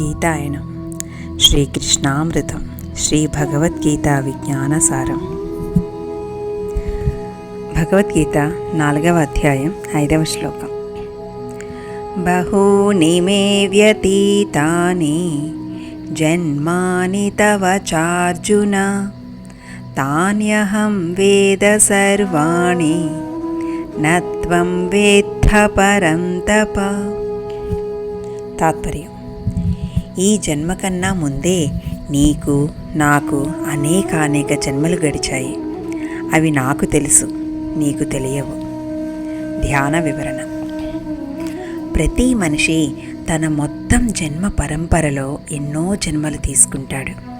గీతాయనం. శ్రీకృష్ణామృతం. శ్రీ భగవద్గీత విజ్ఞానసారం. భగవద్గీత నాలుగవ అధ్యాయం ఐదవ శ్లోకం. బహూని మే వ్యతీతాని జన్మాని తవ చార్జున తాన్యహం వేద సర్వాణి నత్వం వేత్థ పరం తప తాత్పర్యం. ఈ జన్మ కన్నా ముందే నీకు నాకు అనేక అనేక జన్మలు గడిచాయి. అవి నాకు తెలుసు నీకు తెలియవు. ధ్యాన వివరణ. ప్రతి మనిషి తన మొత్తం జన్మ పరంపరలో ఎన్నో జన్మలు తీసుకుంటాడు.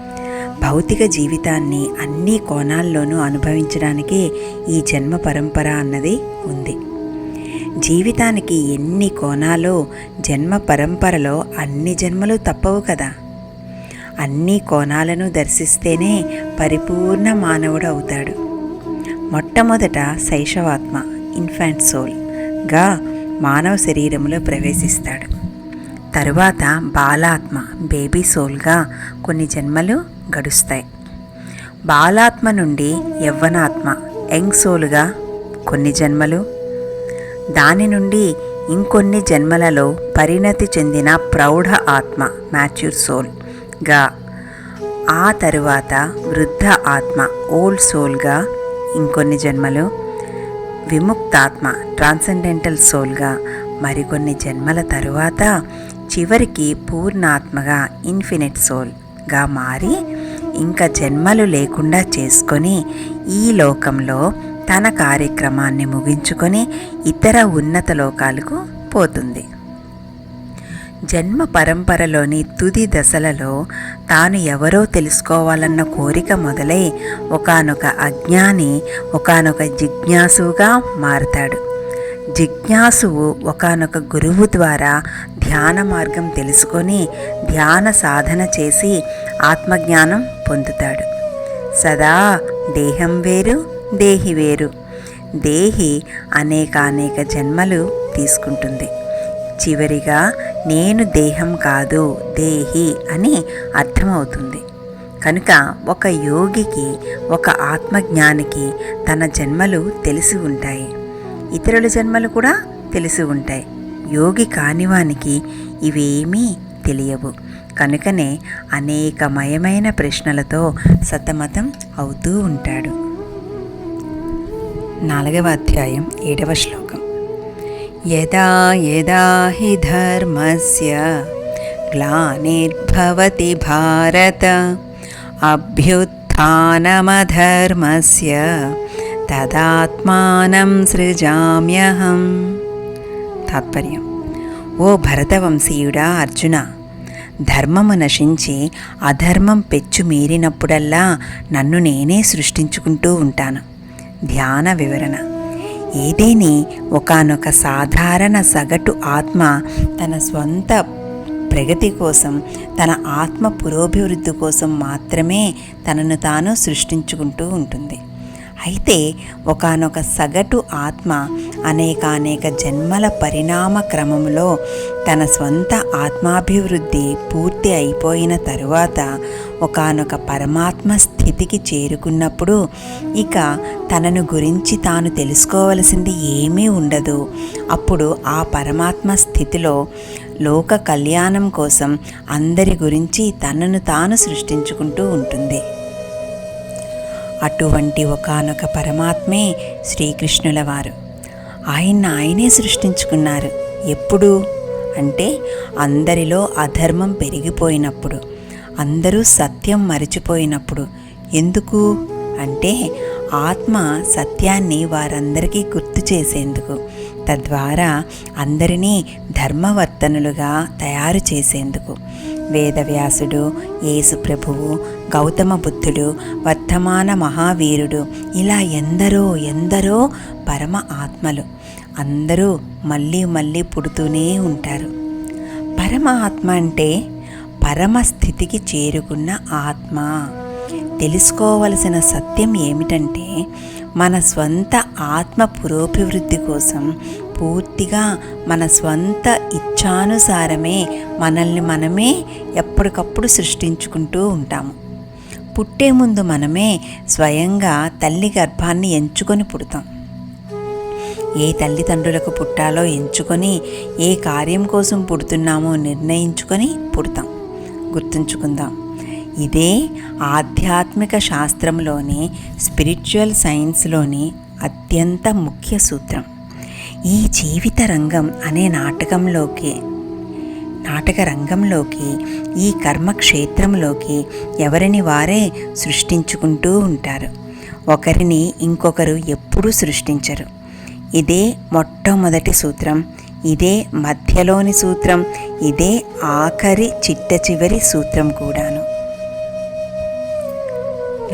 భౌతిక జీవితాన్ని అన్ని కోణాల్లోనూ అనుభవించడానికే ఈ జన్మ పరంపర అన్నది ఉంది. జీవితానికి ఎన్ని కోణాలో జన్మ పరంపరలో అన్ని జన్మలు తప్పవు కదా. అన్ని కోణాలను దర్శిస్తేనే పరిపూర్ణ మానవుడు అవుతాడు. మొట్టమొదట శైశవాత్మ ఇన్ఫాంట్ సోల్గా మానవ శరీరంలో ప్రవేశిస్తాడు. తరువాత బాలాత్మ బేబీ సోల్గా కొన్ని జన్మలు గడుస్తాయి. బాలాత్మ నుండి యవ్వనాత్మ యంగ్ సోల్గా కొన్ని జన్మలు దాని నుండి ఇంకొన్ని జన్మలలో పరిణతి చెందిన ప్రౌఢ ఆత్మ మ్యాచ్యూర్ సోల్గా ఆ తరువాత వృద్ధ ఆత్మ ఓల్డ్ సోల్గా ఇంకొన్ని జన్మలు విముక్తాత్మ ట్రాన్సెండెంటల్ సోల్గా మరికొన్ని జన్మల తరువాత చివరికి పూర్ణాత్మగా ఇన్ఫినిట్ సోల్గా మారి ఇంకా జన్మలు లేకుండా చేసుకొని ఈ లోకంలో తన కార్యక్రమాన్ని ముగించుకొని ఇతర ఉన్నత లోకాలకు పోతుంది. జన్మ పరంపరలోని తుది దశలలో తాను ఎవరో తెలుసుకోవాలన్న కోరిక మొదలై ఒకనొక అజ్ఞాని ఒకనొక జిజ్ఞాసుగా మారతాడు. జిజ్ఞాసువు ఒకనొక గురువు ద్వారా ధ్యాన మార్గం తెలుసుకొని ధ్యాన సాధన చేసి ఆత్మజ్ఞానం పొందుతాడు. సదా దేహం వేరు దేహి వేరు. దేహి అనేక అనేక జన్మలు తీసుకుంటుంది. చివరిగా నేను దేహం కాదు దేహి అని అర్థమవుతుంది. కనుక ఒక యోగికి ఒక ఆత్మజ్ఞానికి తన జన్మలు తెలిసి ఉంటాయి. ఇతరుల జన్మలు కూడా తెలిసి ఉంటాయి. యోగి కానివానికి ఇవేమీ తెలియవు. కనుకనే అనేకమయమైన ప్రశ్నలతో సతమతం అవుతూ ఉంటాడు. నాలుగవ అధ్యాయం ఏడవ శ్లోకం. యదా యదా హి ధర్మస్య గ్లానిర్భవతి భారత అభ్యుత్నమధర్మస్య తదాత్మానం సృజామ్యహం. తాత్పర్యం. ఓ భరతవంశీయుడా అర్జున ధర్మము నశించి అధర్మం పెచ్చు మీరినప్పుడల్లా నన్ను నేనే సృష్టించుకుంటూ ఉంటాను. ధ్యాన వివరణ. ఏదేని ఒకనొక సాధారణ సగటు ఆత్మ తన స్వంత ప్రగతి కోసం తన ఆత్మ పురోభివృద్ధి కోసం మాత్రమే తనను తాను సృష్టించుకుంటూ ఉంటుంది. అయితే ఒకనొక సగటు ఆత్మ అనేకానేక జన్మల పరిణామ క్రమంలో తన స్వంత ఆత్మాభివృద్ధి పూర్తి అయిపోయిన తరువాత ఒకనొక పరమాత్మ స్థితికి చేరుకున్నప్పుడు ఇక తనను గురించి తాను తెలుసుకోవలసింది ఏమీ ఉండదు. అప్పుడు ఆ పరమాత్మ స్థితిలో లోక కళ్యాణం కోసం అందరి గురించి తనను తాను సృష్టించుకుంటూ ఉంటుంది. అటువంటి ఒకనొక పరమాత్మే శ్రీకృష్ణుల వారు. ఆయన ఆయనే సృష్టించుకున్నారు. ఎప్పుడు? అంటే అందరిలో అధర్మం పెరిగిపోయినప్పుడు. అందరూ సత్యం మరిచిపోయినప్పుడు ఎందుకు? అంటే ఆత్మ సత్యాన్ని వారందరికీ గుర్తు చేసేందుకు తద్వారా అందరినీ ధర్మవర్తనులుగా తయారు చేసేందుకు. వేదవ్యాసుడు యేసుప్రభువు గౌతమ బుద్ధుడు వర్ధమాన మహావీరుడు ఇలా ఎందరో ఎందరో పరమ ఆత్మలు అందరూ మళ్ళీ మళ్ళీ పుడుతూనే ఉంటారు. పరమ ఆత్మ అంటే పరమ స్థితికి చేరుకున్న ఆత్మ. తెలుసుకోవలసిన సత్యం ఏమిటంటే మన స్వంత ఆత్మ పురోభివృద్ధి కోసం పూర్తిగా మన స్వంత ఇచ్ఛానుసారమే మనల్ని మనమే ఎప్పటికప్పుడు సృష్టించుకుంటూ ఉంటాము. పుట్టే ముందు మనమే స్వయంగా తల్లి గర్భాన్ని ఎంచుకొని పుడతాం. ఏ తల్లిదండ్రులకు పుట్టాలో ఎంచుకొని ఏ కార్యం కోసం పుడుతున్నామో నిర్ణయించుకొని పుడతాం. గుర్తుంచుకుందాం. ఇదే ఆధ్యాత్మిక శాస్త్రంలోని స్పిరిచువల్ సైన్స్లోని అత్యంత ముఖ్య సూత్రం. ఈ జీవిత రంగం అనే నాటకంలోకి నాటక రంగంలోకి ఈ కర్మక్షేత్రంలోకి ఎవరిని వారే సృష్టించుకుంటూ ఉంటారు. ఒకరిని ఇంకొకరు ఎప్పుడూ సృష్టించరు. ఇదే మొట్టమొదటి సూత్రం. ఇదే మధ్యలోని సూత్రం ఇదే ఆఖరి చిట్ట చివరి సూత్రం కూడాను.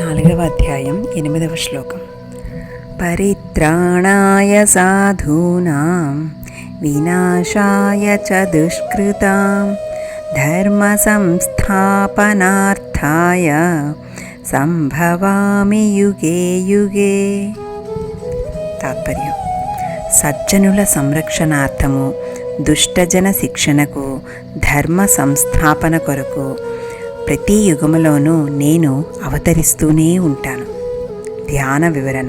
నాలుగవ అధ్యాయం ఎనిమిదవ శ్లోకం. పరిత్రాణాయ సాధూనాం వినాశాయ చ దుష్కృతాం ధర్మ సంస్థాపనార్థాయ సంభవామి యుగే యుగే. తాత్పర్యం. సజ్జనుల సంరక్షణార్థము దుష్టజన శిక్షణకు ధర్మ సంస్థాపన కొరకు ప్రతి యుగములోనూ నేను అవతరిస్తూనే ఉంటాను. ధ్యాన వివరణ.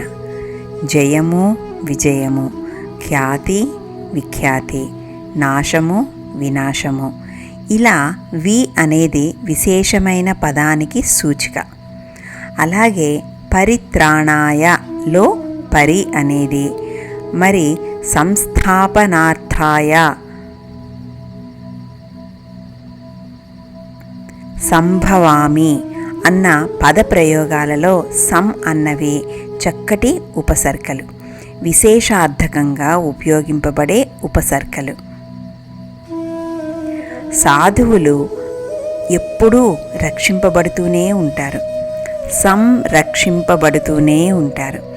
జయము విజయము. ఖ్యాతి విఖ్యాతి. నాశము వినాశము. ఇలా వి అనేది విశేషమైన పదానికి సూచిక. అలాగే పరిత్రాణాయలో పరి అనేది మరి సంస్థాపనార్థాయ. సంభవామి అన్న పదప్రయోగాలలో సం అన్నవి చక్కటి ఉపసర్గలు విశేషార్థకంగా ఉపయోగింపబడే ఉపసర్గలు సాధువులు ఎప్పుడూ రక్షింపబడుతూనే ఉంటారు. సంరక్షింపబడుతూనే ఉంటారు.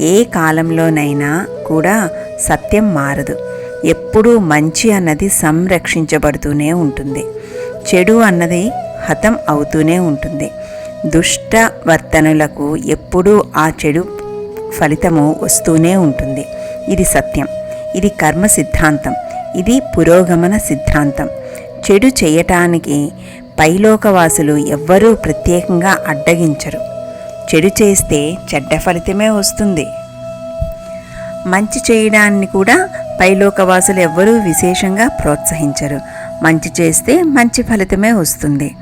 ఏ కాలంలోనైనా కూడా సత్యం మారదు. ఎప్పుడూ మంచి అన్నది సంరక్షించబడుతూనే ఉంటుంది. చెడు అన్నది హతం అవుతూనే ఉంటుంది. దుష్ట వర్తనులకు ఎప్పుడూ ఆ చెడు ఫలితము వస్తూనే ఉంటుంది. ఇది సత్యం. ఇది కర్మ సిద్ధాంతం. ఇది పురోగమన సిద్ధాంతం. చెడు చేయటానికి పైలోకవాసులు ఎవ్వరూ ప్రత్యేకంగా అడ్డగించరు. చెడు చేస్తే చెడ్డ ఫలితమే వస్తుంది. మంచి చేయడాన్ని కూడా పైలోకవాసులు ఎవ్వరూ విశేషంగా ప్రోత్సహించరు. మంచి చేస్తే మంచి ఫలితమే వస్తుంది.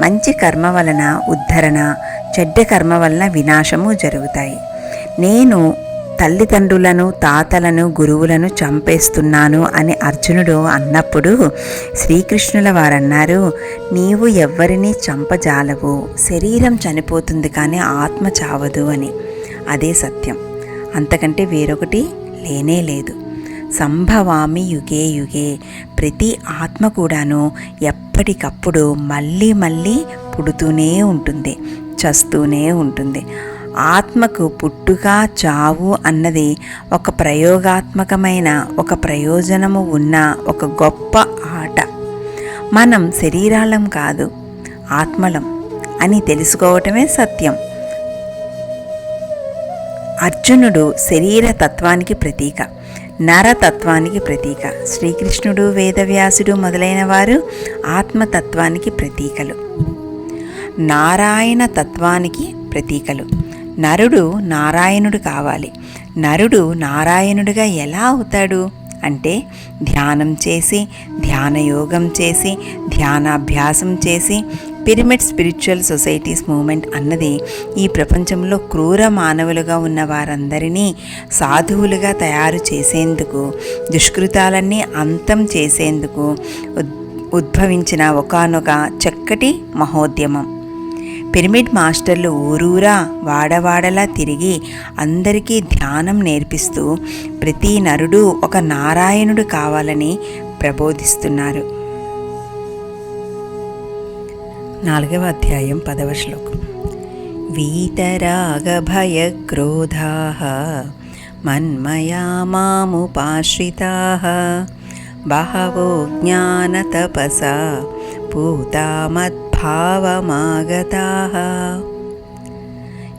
మంచి కర్మ వలన ఉద్ధరణ చెడ్డ కర్మ వలన వినాశము జరుగుతాయి. నేను తల్లిదండ్రులను తాతలను గురువులను చంపేస్తున్నాను అని అర్జునుడు అన్నప్పుడు శ్రీకృష్ణుల వారన్నారు నీవు ఎవ్వరినీ చంపజాలవు. శరీరం చనిపోతుంది కానీ ఆత్మ చావదు అని. అదే సత్యం. అంతకంటే వేరొకటి లేనే లేదు. సంభవామి యుగే యుగే ప్రతి ఆత్మ కూడాను ఎప్పటికప్పుడు మళ్ళీ మళ్ళీ పుడుతూనే ఉంటుంది చస్తూనే ఉంటుంది. ఆత్మకు పుట్టుక చావు అన్నది ఒక ప్రయోగాత్మకమైన ఒక ప్రయోజనము ఉన్న ఒక గొప్ప ఆట. మనం శరీరాలం కాదు ఆత్మలం అని తెలుసుకోవటమే సత్యం. అర్జునుడు శరీర తత్వానికి ప్రతీక నరతత్వానికి ప్రతీక శ్రీకృష్ణుడు వేదవ్యాసుడు మొదలైన వారు ఆత్మతత్వానికి ప్రతీకలు. నారాయణ తత్వానికి ప్రతీకలు. నరుడు నారాయణుడు కావాలి. నరుడు నారాయణుడిగా ఎలా అవుతాడు? అంటే ధ్యానం చేసి ధ్యానయోగం చేసి ధ్యానాభ్యాసం చేసి పిరమిడ్ స్పిరిచువల్ సొసైటీస్ మూమెంట్ అన్నది ఈ ప్రపంచంలో క్రూర మానవులుగా ఉన్న వారందరినీ సాధువులుగా తయారు చేసేందుకు దుష్కృతాలన్నీ అంతం చేసేందుకు ఉద్భవించిన ఒకనొక చక్కటి మహోద్యమం. పిరమిడ్ మాస్టర్లు ఊరూరా వాడవాడలా తిరిగి అందరికీ ధ్యానం నేర్పిస్తూ ప్రతి నరుడు ఒక నారాయణుడు కావాలని ప్రబోధిస్తున్నారు. నాలుగవ అధ్యాయం పదవ శ్లోకం. వీతరాగభయక్రోధా మన్మయా మాముపాశ్రితా బహవో జ్ఞానతపసా భావమాగతా.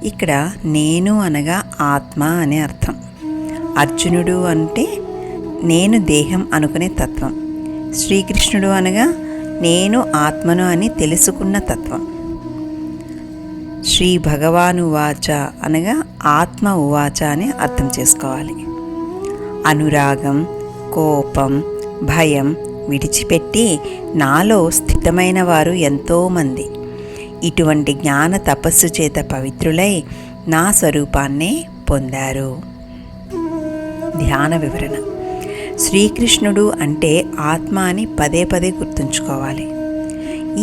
ఇక్కడ నేను అనగా ఆత్మ అనే అర్థం. అర్జునుడు అంటే నేను దేహం అనుకునే తత్వం. శ్రీకృష్ణుడు అనగా నేను ఆత్మను అని తెలుసుకున్న తత్వం. శ్రీ భగవాను వాచ అనగా ఆత్మ ఉవాచ అని అర్థం చేసుకోవాలి. అనురాగం కోపం భయం విడిచిపెట్టి నాలో స్థితమైన వారు ఎంతోమంది. ఇటువంటి జ్ఞాన తపస్సు చేత పవిత్రులై నా స్వరూపాన్నే పొందారు. ధ్యాన వివరణ. శ్రీకృష్ణుడు అంటే ఆత్మ అని పదే పదే గుర్తుంచుకోవాలి.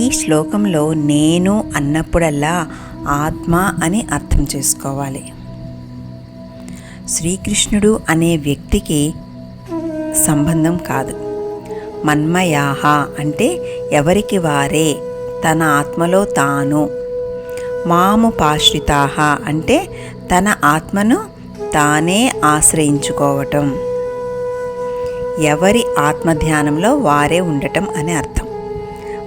ఈ శ్లోకంలో నేను అన్నప్పుడల్లా ఆత్మ అని అర్థం చేసుకోవాలి. శ్రీకృష్ణుడు అనే వ్యక్తికి సంబంధం కాదు. మన్మయాహ అంటే ఎవరికి వారే తన ఆత్మలో తాను. మాము పాశ్రితాహ అంటే తన ఆత్మను తానే ఆశ్రయించుకోవటం. ఎవరి ఆత్మధ్యానంలో వారే ఉండటం అని అర్థం.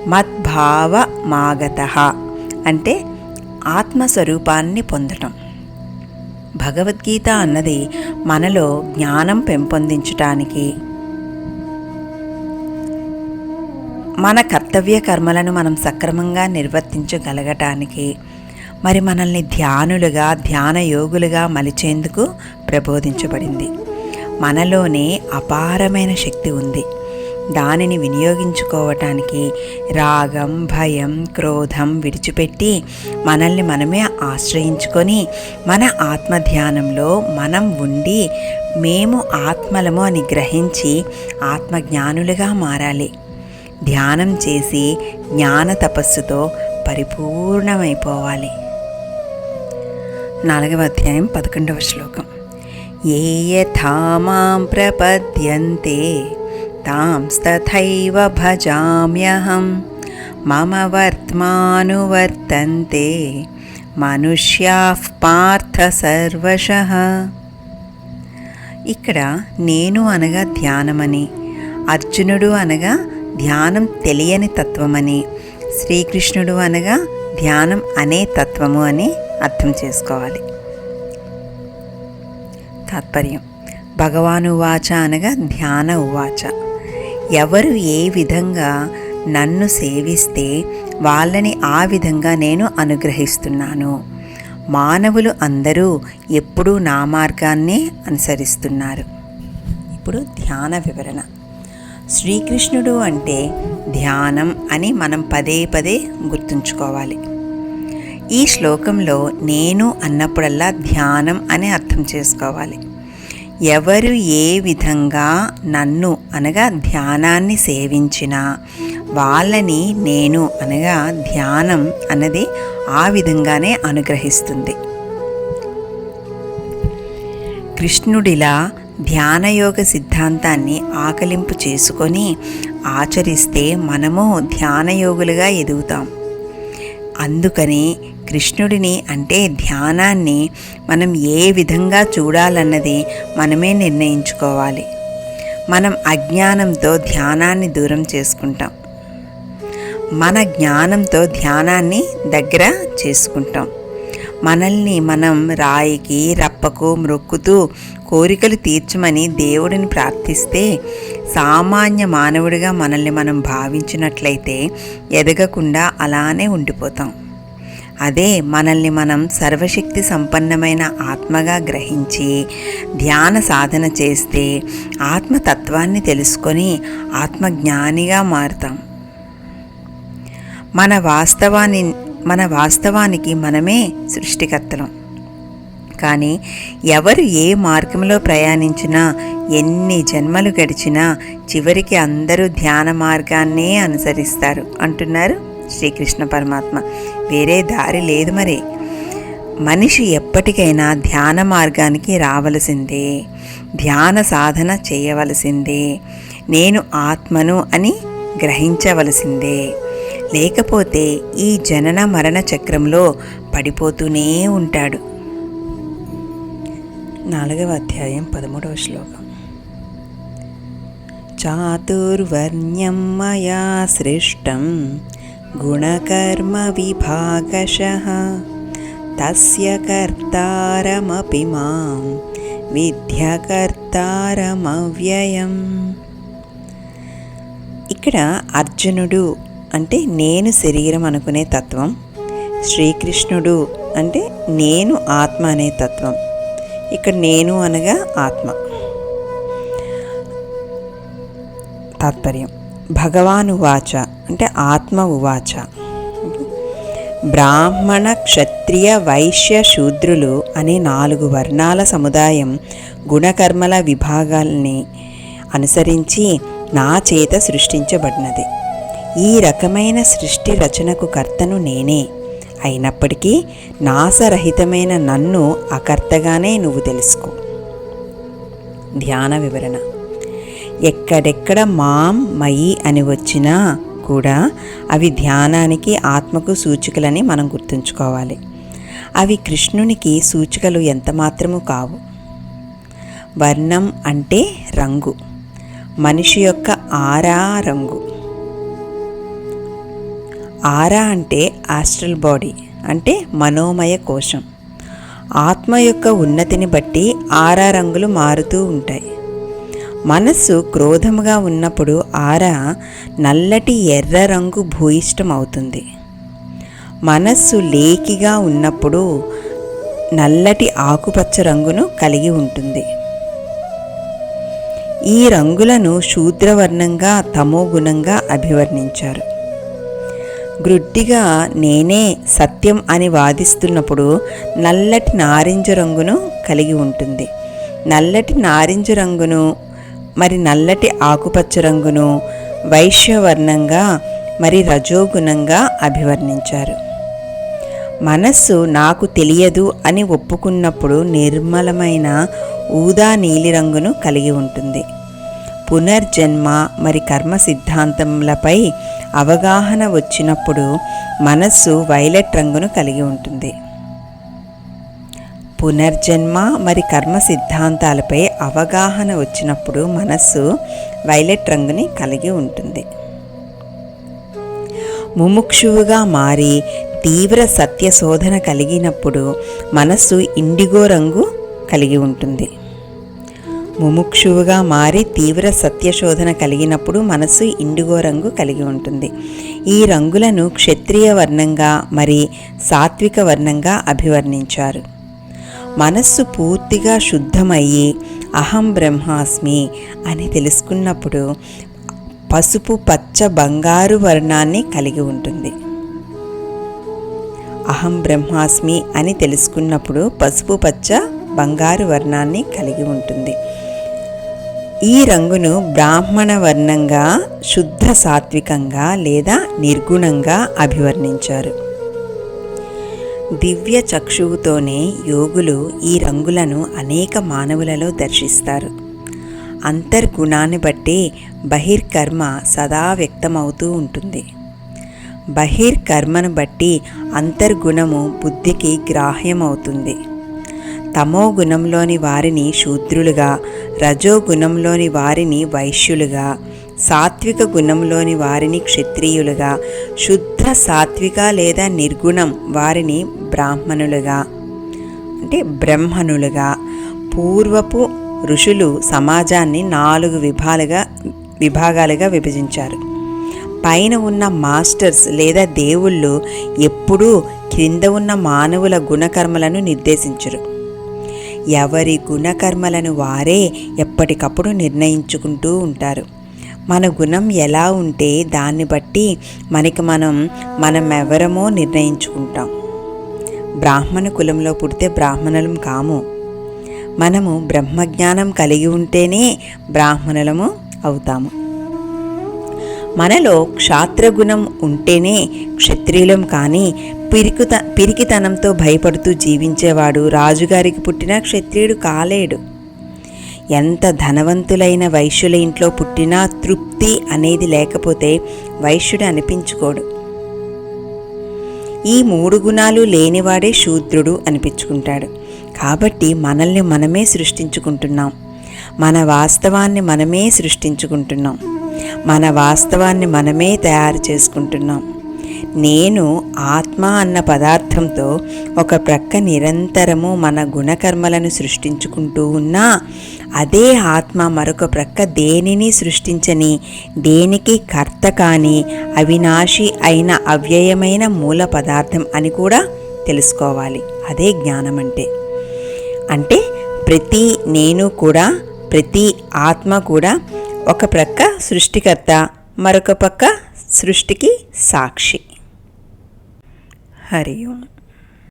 మద్భావ మాగత అంటే ఆత్మస్వరూపాన్ని పొందటం. భగవద్గీత అన్నది మనలో జ్ఞానం పెంపొందించటానికి మన కర్తవ్య కర్మలను మనం సక్రమంగా నిర్వర్తించగలగటానికి మరి మనల్ని ధ్యానులుగా ధ్యాన యోగులుగా మలిచేందుకు ప్రబోధించబడింది. మనలోనే అపారమైన శక్తి ఉంది. దానిని వినియోగించుకోవటానికి రాగం భయం క్రోధం విడిచిపెట్టి మనల్ని మనమే ఆశ్రయించుకొని మన ఆత్మధ్యానంలో మనం ఉండి మేము ఆత్మలము అని గ్రహించి ఆత్మజ్ఞానులుగా మారాలి. ధ్యానం చేసి జ్ఞాన తపస్సుతో పరిపూర్ణమైపోవాలి. నాలుగవ అధ్యాయం పదకొండవ శ్లోకం. ఏ యథా మాం ప్రపద్యంతే తాంస్తథైవ భజామ్యహం మమ వర్త్మానువర్తంతే మనుష్యా పార్థ సర్వశ. ఇక్కడ నేను అనగా ధ్యానమని అర్జునుడు అనగా ధ్యానం తెలియని తత్వమని శ్రీకృష్ణుడు అనగా ధ్యానం అనే తత్వము అని అర్థం చేసుకోవాలి. తాత్పర్యం. భగవాను వాచ అనగా ధ్యాన ఉవాచ ఎవరు ఏ విధంగా నన్ను సేవిస్తే వాళ్ళని ఆ విధంగా నేను అనుగ్రహిస్తున్నాను. మానవులు అందరూ ఎప్పుడూ నా మార్గాన్నే అనుసరిస్తున్నారు. ఇప్పుడు ధ్యాన వివరణ. శ్రీకృష్ణుడు అంటే ధ్యానం అని మనం పదే పదే గుర్తుంచుకోవాలి. ఈ శ్లోకంలో నేను అన్నప్పుడల్లా ధ్యానం అని అర్థం చేసుకోవాలి. ఎవరు ఏ విధంగా నన్ను అనగా ధ్యానాన్ని సేవించినా వాళ్ళని నేను అనగా ధ్యానం అన్నది ఆ విధంగానే అనుగ్రహిస్తుంది. కృష్ణుడిలా ధ్యానయోగ సిద్ధాంతాన్ని ఆకలింపు చేసుకొని ఆచరిస్తే మనము ధ్యానయోగులుగా ఎదుగుతాం. అందుకని కృష్ణుడిని అంటే ధ్యానాన్ని మనం ఏ విధంగా చూడాలన్నది మనమే నిర్ణయించుకోవాలి. మనం అజ్ఞానంతో ధ్యానాన్ని దూరం చేసుకుంటాం. మన జ్ఞానంతో ధ్యానాన్ని దగ్గర చేసుకుంటాం. మనల్ని మనం రాయికి రప్పకు మ్రొక్కుతూ కోరికలు తీర్చమని దేవుడిని ప్రార్థిస్తే సామాన్య మానవుడిగా మనల్ని మనం భావించినట్లయితే ఎదగకుండా అలానే ఉండిపోతాం. అదే మనల్ని మనం సర్వశక్తి సంపన్నమైన ఆత్మగా గ్రహించి ధ్యాన సాధన చేస్తే ఆత్మతత్వాన్ని తెలుసుకొని ఆత్మజ్ఞానిగా మారుతాం. మన వాస్తవాన్ని మన వాస్తవానికి మనమే సృష్టికర్తలం. కానీ ఎవరు ఏ మార్గంలో ప్రయాణించినా ఎన్ని జన్మలు గడిచినా చివరికి అందరూ ధ్యాన మార్గాన్నే అనుసరిస్తారు అంటున్నారు శ్రీకృష్ణ పరమాత్మ. వేరే దారి లేదు మరి. మనిషి ఎప్పటికైనా ధ్యాన మార్గానికి రావలసిందే. ధ్యాన సాధన చేయవలసిందే. నేను ఆత్మను అని గ్రహించవలసిందే. లేకపోతే ఈ జనన మరణ చక్రంలో పడిపోతూనే ఉంటాడు. నాలుగవ అధ్యాయం పదమూడవ శ్లోకం. చాతుర్వర్ణ్యం మయా సృష్టం గుణకర్మ విభాగశ. తస్య కర్తారమపి మాం విద్యకర్తారమవ్యయం ఇక్కడ అర్జునుడు అంటే నేను శరీరం అనుకునే తత్వం శ్రీకృష్ణుడు అంటే నేను ఆత్మ అనే తత్వం. ఇక్కడ నేను అనగా ఆత్మ. తాత్పర్యం. భగవాను వాచ అంటే ఆత్మ ఉవాచ. బ్రాహ్మణ క్షత్రియ వైశ్య శూద్రులు అనే నాలుగు వర్ణాల సముదాయం గుణకర్మల విభాగాల్ని అనుసరించి నా చేత సృష్టించబడినది. ఈ రకమైన సృష్టి రచనకు కర్తను నేనే. అయినప్పటికీ నాసరహితమైన నన్ను అకర్తగానే నువ్వు తెలుసుకో. ధ్యాన వివరణ. ఎక్కడెక్కడ మాం మయి అని వచ్చినా కూడా అవి ధ్యానానికి ఆత్మకు సూచికలని మనం గుర్తుంచుకోవాలి. అవి కృష్ణునికి సూచికలు ఎంతమాత్రము కావు. వర్ణం అంటే రంగు. మనిషి యొక్క ఆరా రంగు. ఆరా అంటే ఆస్ట్రల్ బాడీ అంటే మనోమయ కోశం. ఆత్మ యొక్క ఉన్నతిని బట్టి ఆరా రంగులు మారుతూ ఉంటాయి. మనస్సు క్రోధముగా ఉన్నప్పుడు ఆరా నల్లటి ఎర్ర రంగు భూయిష్టం అవుతుంది మనస్సు లేకిగా ఉన్నప్పుడు నల్లటి ఆకుపచ్చ రంగును కలిగి ఉంటుంది. ఈ రంగులను శూద్రవర్ణంగా తమోగుణంగా అభివర్ణించారు. గ్రుడ్డిగా నేనే సత్యం అని వాదిస్తున్నప్పుడు నల్లటి నారింజ రంగును కలిగి ఉంటుంది. నల్లటి నారింజ రంగును మరి నల్లటి ఆకుపచ్చ రంగును వైశ్యవర్ణంగా మరి రజోగుణంగా అభివర్ణించారు. మనస్సు నాకు తెలియదు అని ఒప్పుకున్నప్పుడు నిర్మలమైన ఊదా నీలిరంగును కలిగి ఉంటుంది. పునర్జన్మ మరి కర్మ సిద్ధాంతములపై అవగాహన వచ్చినప్పుడు మనస్సు వైలెట్ రంగును కలిగి ఉంటుంది. పునర్జన్మ మరి కర్మ సిద్ధాంతాలపై అవగాహన వచ్చినప్పుడు మనస్సు వైలెట్ రంగుని కలిగి ఉంటుంది. ముముక్షువుగా మారి తీవ్ర సత్య శోధన కలిగినప్పుడు మనస్సు ఇండిగో రంగు కలిగి ఉంటుంది. ముముక్షువుగా మారి తీవ్ర సత్యశోధన కలిగినప్పుడు మనస్సు ఇండిగో రంగు కలిగి ఉంటుంది. ఈ రంగులను క్షత్రియ వర్ణంగా మరి సాత్విక వర్ణంగా అభివర్ణించారు. మనస్సు పూర్తిగా శుద్ధమయ్యి అహం బ్రహ్మాస్మి అని తెలుసుకున్నప్పుడు పసుపు పచ్చ బంగారు వర్ణాన్ని కలిగి ఉంటుంది. అహం బ్రహ్మాస్మి అని తెలుసుకున్నప్పుడు పసుపు పచ్చ బంగారు వర్ణాన్ని కలిగి ఉంటుంది. ఈ రంగును బ్రాహ్మణ వర్ణంగా శుద్ధ సాత్వికంగా లేదా నిర్గుణంగా అభివర్ణించారు. దివ్య చక్షువుతోనే యోగులు ఈ రంగులను అనేక మానవులలో దర్శిస్తారు. అంతర్గుణాన్ని బట్టి బహిర్కర్మ సదా వ్యక్తమవుతూ ఉంటుంది. బహిర్కర్మను బట్టి అంతర్గుణము బుద్ధికి గ్రాహ్యమవుతుంది. తమో గుణంలోని వారిని శూద్రులుగా రజో గుణంలోని వారిని వైశ్యులుగా సాత్విక గుణంలోని వారిని క్షత్రియులుగా శుద్ధ సాత్విక లేదా నిర్గుణం వారిని బ్రాహ్మణులుగా అంటే బ్రహ్మణులుగా పూర్వపు ఋషులు సమాజాన్ని నాలుగు విభాలుగా విభాగాలుగా విభజించారు. పైన ఉన్న మాస్టర్స్ లేదా దేవుళ్ళు ఎప్పుడూ క్రింద ఉన్న మానవుల గుణకర్మలను నిర్దేశించరు. ఎవరి గుణకర్మలను వారే ఎప్పటికప్పుడు నిర్ణయించుకుంటూ ఉంటారు. మన గుణం ఎలా ఉంటే దాన్ని బట్టి మనకి మనం మనం ఎవరమో నిర్ణయించుకుంటాం. బ్రాహ్మణ కులంలో పుడితే బ్రాహ్మణులం కాము. మనము బ్రహ్మజ్ఞానం కలిగి ఉంటేనే బ్రాహ్మణులము అవుతాము. మనలో క్షాత్రగుణం ఉంటేనే క్షత్రియులం కానీ పిరికిత పిరికితనంతో భయపడుతూ జీవించేవాడు రాజుగారికి పుట్టిన క్షత్రియుడు కాలేడు. ఎంత ధనవంతులైన వైశ్యుల ఇంట్లో పుట్టినా తృప్తి అనేది లేకపోతే వైశ్యుడు అనిపించుకోడు. ఈ మూడు గుణాలు లేనివాడే శూద్రుడు అనిపించుకుంటాడు. కాబట్టి మనల్ని మనమే సృష్టించుకుంటున్నాం. మన వాస్తవాన్ని మనమే సృష్టించుకుంటున్నాం. మన వాస్తవాన్ని మనమే తయారు చేసుకుంటున్నాం. నేను ఆత్మ అన్న పదార్థంతో ఒక ప్రక్క నిరంతరము మన గుణకర్మలను సృష్టించుకుంటూ ఉన్నా అదే ఆత్మ మరొక ప్రక్క దేనిని సృష్టించని దేనికి కర్త కాని అవినాశి అయిన అవ్యయమైన మూల పదార్థం అని కూడా తెలుసుకోవాలి. అదే జ్ఞానం అంటే అంటే ప్రతి నేను కూడా ప్రతి ఆత్మ కూడా ఒక ప్రక్క సృష్టికర్త మరొక పక్క సృష్టికి సాక్షి. హరి ఓం.